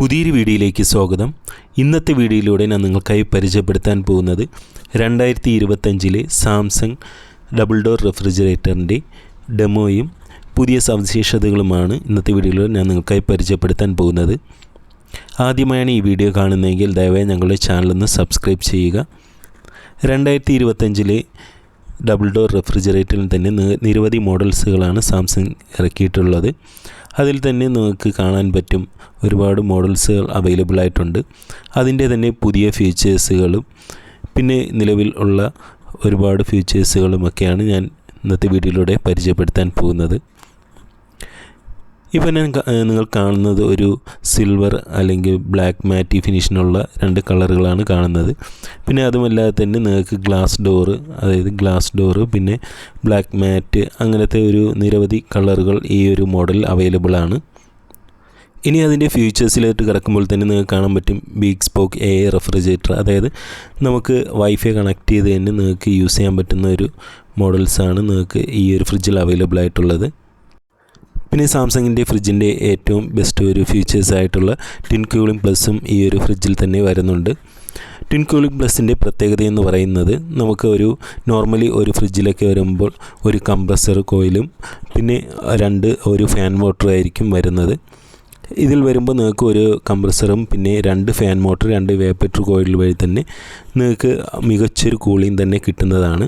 പുതിയൊരു വീഡിയോയിലേക്ക് സ്വാഗതം. ഇന്നത്തെ വീഡിയോയിലൂടെ ഞാൻ നിങ്ങൾക്കായി പരിചയപ്പെടുത്താൻ പോകുന്നത് രണ്ടായിരത്തി ഇരുപത്തഞ്ചിലെ സാംസങ് ഡബിൾ ഡോർ റെഫ്രിജറേറ്ററിന്റെ ഡെമോയും പുതിയ സവിശേഷതകളുമാണ് ഇന്നത്തെ വീഡിയോയിലൂടെ ഞാൻ നിങ്ങൾക്കായി പരിചയപ്പെടുത്താൻ പോകുന്നത്. ആദ്യമായാണ് ഈ വീഡിയോ കാണുന്നതെങ്കിൽ ദയവായി ഞങ്ങളുടെ ചാനലൊന്ന് സബ്സ്ക്രൈബ് ചെയ്യുക. രണ്ടായിരത്തി ഇരുപത്തഞ്ചിലെ ഡബിൾ ഡോർ റെഫ്രിജറേറ്ററിൽ തന്നെ നിരവധി മോഡൽസുകളാണ് സാംസങ് ഇറക്കിയിട്ടുള്ളത്. അതിൽ തന്നെ നിങ്ങൾക്ക് കാണാൻ പറ്റും ഒരുപാട് മോഡൽസുകൾ അവൈലബിൾ ആയിട്ടുണ്ട്. അതിന്റെ തന്നെ പുതിയ ഫീച്ചേഴ്സുകളും പിന്നെ നിലവിൽ ഉള്ള ഒരുപാട് ഫീച്ചേഴ്സുകളുമൊക്കെയാണ് ഞാൻ ഇന്നത്തെ വീഡിയോയിലൂടെ പരിചയപ്പെടുത്താൻ പോകുന്നത്. ഇപ്പം ഞാൻ നിങ്ങൾ കാണുന്നത് ഒരു സിൽവർ അല്ലെങ്കിൽ ബ്ലാക്ക് മാറ്റി ഫിനിഷിനുള്ള രണ്ട് കളറുകളാണ് കാണുന്നത്. പിന്നെ അതുമല്ലാതെ തന്നെ നിങ്ങൾക്ക് ഗ്ലാസ് ഡോറ് അതായത് ഗ്ലാസ് ഡോറ് പിന്നെ ബ്ലാക്ക് മാറ്റ് അങ്ങനത്തെ ഒരു നിരവധി കളറുകൾ ഈ ഒരു മോഡൽ അവൈലബിൾ ആണ് ഇനി അതിന്റെ ഫ്യൂച്ചേഴ്സിലോട്ട് കിടക്കുമ്പോൾ തന്നെ നിങ്ങൾക്ക് കാണാൻ പറ്റും ബീഗ് സ്പോക്ക് എ റെഫ്രിജറേറ്റർ അതായത് നമുക്ക് വൈഫൈ കണക്ട് ചെയ്ത് തന്നെ നിങ്ങൾക്ക് യൂസ് ചെയ്യാൻ പറ്റുന്ന ഒരു മോഡൽസാണ് നിങ്ങൾക്ക് ഈ ഒരു ഫ്രിഡ്ജിൽ അവൈലബിൾ ആയിട്ടുള്ളത് പിന്നെ സാംസങ്ങിന്റെ ഫ്രിഡ്ജിന്റെ ഏറ്റവും ബെസ്റ്റ് ഒരു ഫീച്ചേഴ്സ് ആയിട്ടുള്ള ടിൻ കൂളിംഗ് പ്ലസും ഈ ഒരു ഫ്രിഡ്ജിൽ തന്നെ വരുന്നുണ്ട്. ടിൻ കൂളിംഗ് പ്ലസിന്റെ പ്രത്യേകത എന്ന് പറയുന്നത് നമുക്ക് ഒരു നോർമലി ഒരു ഫ്രിഡ്ജിലൊക്കെ വരുമ്പോൾ ഒരു കംപ്രസർ കോയിലും പിന്നെ രണ്ട് ഒരു ഫാൻ മോട്ടറും ആയിരിക്കും വരുന്നത്. ഇതിൽ വരുമ്പോൾ നിങ്ങൾക്ക് ഒരു കംപ്രസറും പിന്നെ രണ്ട് ഫാൻ മോട്ടർ രണ്ട് വേപ്പറ്റർ കോയിൽ വഴി തന്നെ നിങ്ങൾക്ക് മികച്ചൊരു കൂളിംഗ് തന്നെ കിട്ടുന്നതാണ്.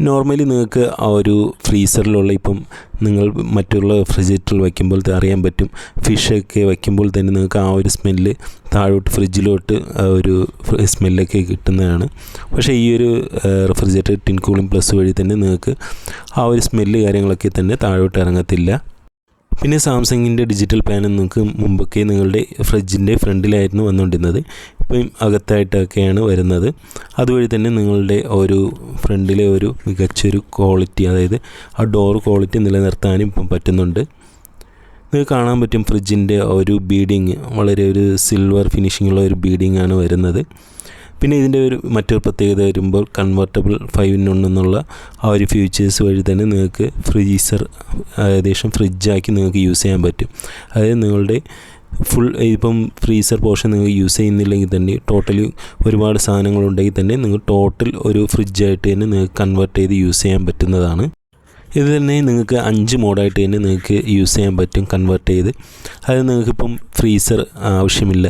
നോർമലി നിങ്ങൾക്ക് ആ ഒരു ഫ്രീസറിലുള്ള ഇപ്പം നിങ്ങൾ മറ്റുള്ള റെഫ്രിജറേറ്ററിൽ വയ്ക്കുമ്പോൾ അറിയാൻ പറ്റും. ഫിഷൊക്കെ വയ്ക്കുമ്പോൾ തന്നെ നിങ്ങൾക്ക് ആ ഒരു സ്മെല്ല് താഴോട്ട് ഫ്രിഡ്ജിലോട്ട് ആ ഒരു സ്മെല്ലൊക്കെ കിട്ടുന്നതാണ്. പക്ഷേ ഈ ഒരു റെഫ്രിജറേറ്റർ ടിൻ കൂളിംഗ് പ്ലസ് വഴി തന്നെ നിങ്ങൾക്ക് ആ ഒരു സ്മെല്ല് കാര്യങ്ങളൊക്കെ തന്നെ താഴോട്ട് ഇറങ്ങത്തില്ല. പിന്നെ സാംസങ്ങിന്റെ ഡിജിറ്റൽ പാനൽ നിങ്ങൾക്ക് മുമ്പൊക്കെ നിങ്ങളുടെ ഫ്രിഡ്ജിന്റെ ഫ്രണ്ടിലായിരുന്നു വന്നുകൊണ്ടിരുന്നത്. ഇപ്പം അകത്തായിട്ടൊക്കെയാണ് വരുന്നത്. അതുവഴി തന്നെ നിങ്ങളുടെ ഒരു ഫ്രണ്ടിലെ ഒരു മികച്ചൊരു ക്വാളിറ്റി അതായത് ആ ഡോർ ക്വാളിറ്റി നിലനിർത്താനും ഇപ്പം പറ്റുന്നുണ്ട്. നിങ്ങൾക്ക് കാണാൻ പറ്റും ഫ്രിഡ്ജിന്റെ ഒരു ബീഡിങ് വളരെ ഒരു സിൽവർ ഫിനിഷിങ്ങുള്ള ഒരു ബീഡിംഗ് ആണ് വരുന്നത്. പിന്നെ ഇതിന്റെ ഒരു മറ്റൊരു പ്രത്യേകത വരുമ്പോൾ കൺവെർട്ടബിൾ ഫൈവ് ഇൻ എന്നുള്ള ആ ഒരു ഫീച്ചേഴ്സ് വഴി തന്നെ നിങ്ങൾക്ക് ഫ്രീസർ ഏകദേശം ഫ്രിഡ്ജാക്കി നിങ്ങൾക്ക് യൂസ് ചെയ്യാൻ പറ്റും. അതായത് നിങ്ങളുടെ ഫുൾ ഇപ്പം ഫ്രീസർ പോർഷൻ നിങ്ങൾ യൂസ് ചെയ്യുന്നില്ലെങ്കിൽ തന്നെ ടോട്ടലി ഒരുപാട് സാധനങ്ങളുണ്ടെങ്കിൽ തന്നെ നിങ്ങൾ ടോട്ടൽ ഒരു ഫ്രിഡ്ജായിട്ട് തന്നെ നിങ്ങൾക്ക് കൺവേർട്ട് ചെയ്ത് യൂസ് ചെയ്യാൻ പറ്റുന്നതാണ്. ഇത് തന്നെ നിങ്ങൾക്ക് അഞ്ച് മോഡായിട്ട് തന്നെ നിങ്ങൾക്ക് യൂസ് ചെയ്യാൻ പറ്റും കൺവേർട്ട് ചെയ്ത്. അത് നിങ്ങൾക്കിപ്പം ഫ്രീസർ ആവശ്യമില്ല.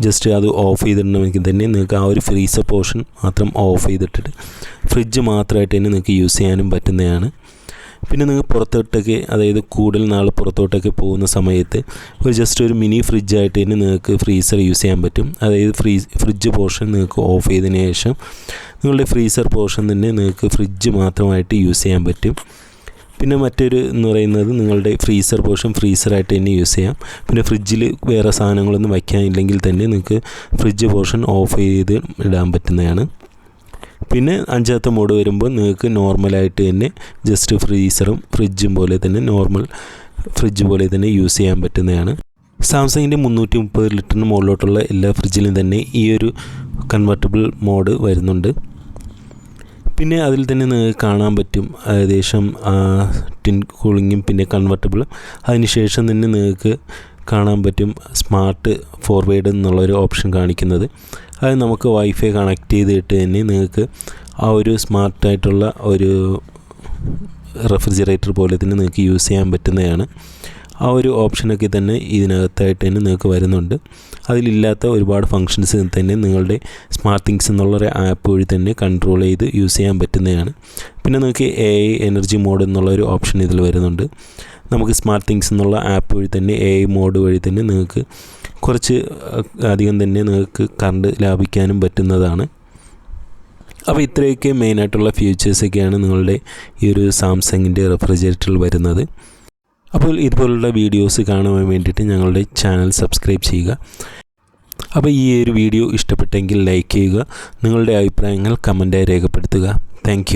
ജസ്റ്റ് അത് ഓഫ് ചെയ്തിട്ടുണ്ടെങ്കിൽ തന്നെ നിങ്ങൾക്ക് ആ ഒരു ഫ്രീസർ പോർഷൻ മാത്രം ഓഫ് ചെയ്തിട്ടിട്ട് ഫ്രിഡ്ജ് മാത്രമായിട്ട് തന്നെ നിങ്ങൾക്ക് യൂസ് ചെയ്യാനും പറ്റുന്നതാണ്. പിന്നെ നിങ്ങൾ പുറത്തോട്ടൊക്കെ അതായത് കൂടുതൽ നാൾ പുറത്തോട്ടൊക്കെ പോകുന്ന സമയത്ത് ഒരു ജസ്റ്റ് ഒരു മിനി ഫ്രിഡ്ജായിട്ട് തന്നെ നിങ്ങൾക്ക് ഫ്രീസർ യൂസ് ചെയ്യാൻ പറ്റും. അതായത് ഫ്രീ ഫ്രിഡ്ജ് പോർഷൻ നിങ്ങൾക്ക് ഓഫ് ചെയ്തതിന് ശേഷം നിങ്ങളുടെ ഫ്രീസർ പോർഷൻ തന്നെ നിങ്ങൾക്ക് ഫ്രിഡ്ജ് മാത്രമായിട്ട് യൂസ് ചെയ്യാൻ പറ്റും. പിന്നെ മറ്റൊരു എന്ന് പറയുന്നത് നിങ്ങളുടെ ഫ്രീസർ പോർഷൻ ഫ്രീസറായിട്ട് തന്നെ യൂസ് ചെയ്യാം. പിന്നെ ഫ്രിഡ്ജിൽ വേറെ സാധനങ്ങളൊന്നും വയ്ക്കാനില്ലെങ്കിൽ തന്നെ നിങ്ങൾക്ക് ഫ്രിഡ്ജ് പോർഷൻ ഓഫ് ചെയ്ത് ഇടാൻ പറ്റുന്നതാണ്. പിന്നെ അഞ്ചാമത്തെ മോഡ് വരുമ്പോൾ നിങ്ങൾക്ക് നോർമലായിട്ട് തന്നെ ജസ്റ്റ് ഫ്രീസറും ഫ്രിഡ്ജും പോലെ തന്നെ നോർമൽ ഫ്രിഡ്ജ് പോലെ തന്നെ യൂസ് ചെയ്യാൻ പറ്റുന്നതാണ്. സാംസങ്ങിന്റെ മുന്നൂറ്റി മുപ്പത് ലിറ്ററിന് മുകളിലോട്ടുള്ള എല്ലാ ഫ്രിഡ്ജിലും തന്നെ ഈ ഒരു കൺവെർട്ടബിൾ മോഡ് വരുന്നുണ്ട്. പിന്നെ അതിൽ തന്നെ നിങ്ങൾക്ക് കാണാൻ പറ്റും. ഏകദേശം ടിൻ കൂളിങ്ങും പിന്നെ കൺവെർട്ടബിളും. അതിനുശേഷം തന്നെ നിങ്ങൾക്ക് കാണാൻ പറ്റും സ്മാർട്ട് ഫോർവേഡ് എന്നുള്ളൊരു ഓപ്ഷൻ കാണിക്കുന്നത്. അത് നമുക്ക് വൈഫൈ കണക്ട് ചെയ്തിട്ട് തന്നെ നിങ്ങൾക്ക് ആ ഒരു സ്മാർട്ടായിട്ടുള്ള ഒരു റെഫ്രിജറേറ്റർ പോലെ തന്നെ നിങ്ങൾക്ക് യൂസ് ചെയ്യാൻ പറ്റുന്നതാണ്. ആ ഒരു ഓപ്ഷനൊക്കെ തന്നെ ഇതിനകത്തായിട്ട് തന്നെ നിങ്ങൾക്ക് വരുന്നുണ്ട്. അതിലില്ലാത്ത ഒരുപാട് ഫങ്ഷൻസ് തന്നെ നിങ്ങളുടെ സ്മാർട്ട് തിങ്സ് എന്നുള്ള ആപ്പ് വഴി തന്നെ കൺട്രോൾ ചെയ്ത് യൂസ് ചെയ്യാൻ പറ്റുന്നതാണ്. പിന്നെ നിങ്ങൾക്ക് എ ഐ എനർജി മോഡ് എന്നുള്ള ഒരു ഓപ്ഷൻ ഇതിൽ വരുന്നുണ്ട്. നമുക്ക് സ്മാർട്ട് തിങ്സ് എന്നുള്ള ആപ്പ് വഴി തന്നെ എ ഐ മോഡ് വഴി തന്നെ നിങ്ങൾക്ക് കുറച്ച് അധികം തന്നെ നിങ്ങൾക്ക് കറണ്ട് ലാഭിക്കാനും പറ്റുന്നതാണ്. അപ്പോൾ ഇത്രയൊക്കെ മെയിനായിട്ടുള്ള ഫീച്ചേഴ്സൊക്കെയാണ് നിങ്ങളുടെ ഈ ഒരു സാംസങ്ങിന്റെ റെഫ്രിജറേറ്ററിൽ വരുന്നത്. അപ്പോൾ ഇതുപോലുള്ള വീഡിയോസ് കാണുവാൻ വേണ്ടിയിട്ട് ഞങ്ങളുടെ ചാനൽ സബ്സ്ക്രൈബ് ചെയ്യുക. അപ്പോൾ ഈ ഒരു വീഡിയോ ഇഷ്ടപ്പെട്ടെങ്കിൽ ലൈക്ക് ചെയ്യുക. നിങ്ങളുടെ അഭിപ്രായങ്ങൾ കമന്റായി രേഖപ്പെടുത്തുക. താങ്ക്